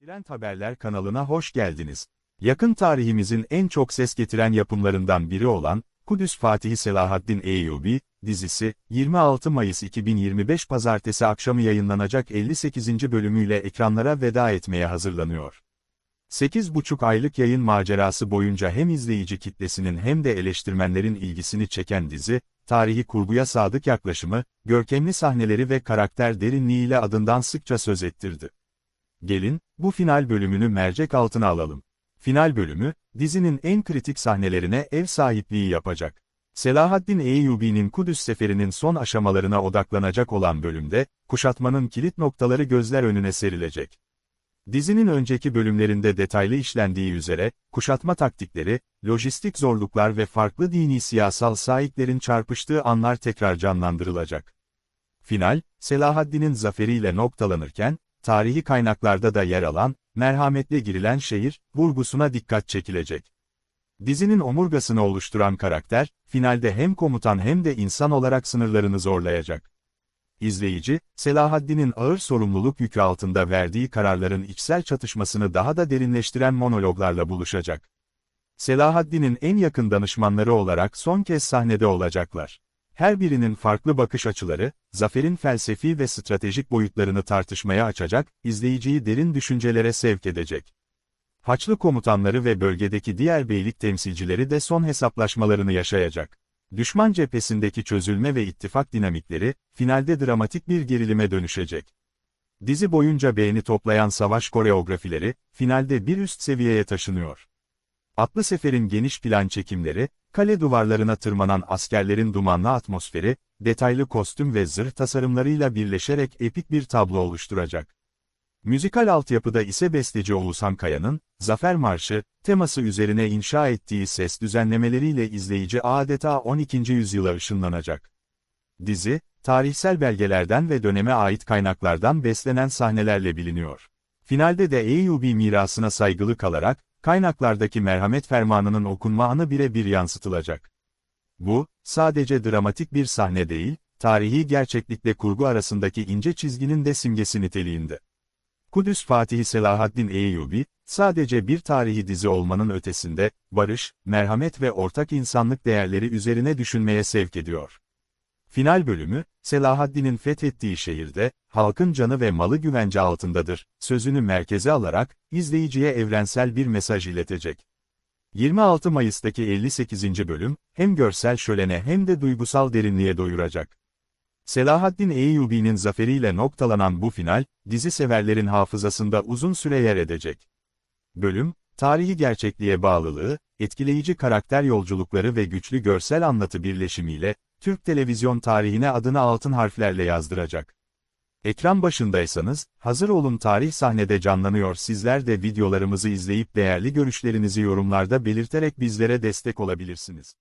Trend Haberler kanalına hoş geldiniz. Yakın tarihimizin en çok ses getiren yapımlarından biri olan, Kudüs Fatihi Selahaddin Eyyubi, dizisi, 26 Mayıs 2025 Pazartesi akşamı yayınlanacak 58. bölümüyle ekranlara veda etmeye hazırlanıyor. 8,5 aylık yayın macerası boyunca hem izleyici kitlesinin hem de eleştirmenlerin ilgisini çeken dizi, tarihi kurguya sadık yaklaşımı, görkemli sahneleri ve karakter derinliğiyle adından sıkça söz ettirdi. Gelin, bu final bölümünü mercek altına alalım. Final bölümü, dizinin en kritik sahnelerine ev sahipliği yapacak. Selahaddin Eyyubi'nin Kudüs seferinin son aşamalarına odaklanacak olan bölümde, kuşatmanın kilit noktaları gözler önüne serilecek. Dizinin önceki bölümlerinde detaylı işlendiği üzere, kuşatma taktikleri, lojistik zorluklar ve farklı dini siyasal sahiplerin çarpıştığı anlar tekrar canlandırılacak. Final, Selahaddin'in zaferiyle noktalanırken, tarihi kaynaklarda da yer alan, merhametle girilen şehir, vurgusuna dikkat çekilecek. Dizinin omurgasını oluşturan karakter, finalde hem komutan hem de insan olarak sınırlarını zorlayacak. İzleyici, Selahaddin'in ağır sorumluluk yükü altında verdiği kararların içsel çatışmasını daha da derinleştiren monologlarla buluşacak. Selahaddin'in en yakın danışmanları olarak son kez sahnede olacaklar. Her birinin farklı bakış açıları, zaferin felsefi ve stratejik boyutlarını tartışmaya açacak, izleyiciyi derin düşüncelere sevk edecek. Haçlı komutanları ve bölgedeki diğer beylik temsilcileri de son hesaplaşmalarını yaşayacak. Düşman cephesindeki çözülme ve ittifak dinamikleri, finalde dramatik bir gerilime dönüşecek. Dizi boyunca beğeni toplayan savaş koreografileri, finalde bir üst seviyeye taşınıyor. Atlı Sefer'in geniş plan çekimleri, kale duvarlarına tırmanan askerlerin dumanlı atmosferi, detaylı kostüm ve zırh tasarımlarıyla birleşerek epik bir tablo oluşturacak. Müzikal altyapıda ise besteci Oğuzhan Kaya'nın, Zafer Marşı, teması üzerine inşa ettiği ses düzenlemeleriyle izleyici adeta 12. yüzyıla ışınlanacak. Dizi, tarihsel belgelerden ve döneme ait kaynaklardan beslenen sahnelerle biliniyor. Finalde de Eyyubi mirasına saygılı kalarak, kaynaklardaki merhamet fermanının okunma anı birebir yansıtılacak. Bu, sadece dramatik bir sahne değil, tarihi gerçeklikle kurgu arasındaki ince çizginin de simgesi niteliğinde. Kudüs Fatihi Selahaddin Eyyubi, sadece bir tarihi dizi olmanın ötesinde, barış, merhamet ve ortak insanlık değerleri üzerine düşünmeye sevk ediyor. Final bölümü, Selahaddin'in fethettiği şehirde, halkın canı ve malı güvence altındadır, sözünü merkeze alarak, izleyiciye evrensel bir mesaj iletecek. 26 Mayıs'taki 58. bölüm, hem görsel şölene hem de duygusal derinliğe doyuracak. Selahaddin Eyyubi'nin zaferiyle noktalanan bu final, dizi severlerin hafızasında uzun süre yer edecek. Bölüm, tarihi gerçekliğe bağlılığı, etkileyici karakter yolculukları ve güçlü görsel anlatı birleşimiyle, Türk televizyon tarihine adını altın harflerle yazdıracak. Ekran başındaysanız, hazır olun tarih sahnede canlanıyor sizler de videolarımızı izleyip değerli görüşlerinizi yorumlarda belirterek bizlere destek olabilirsiniz.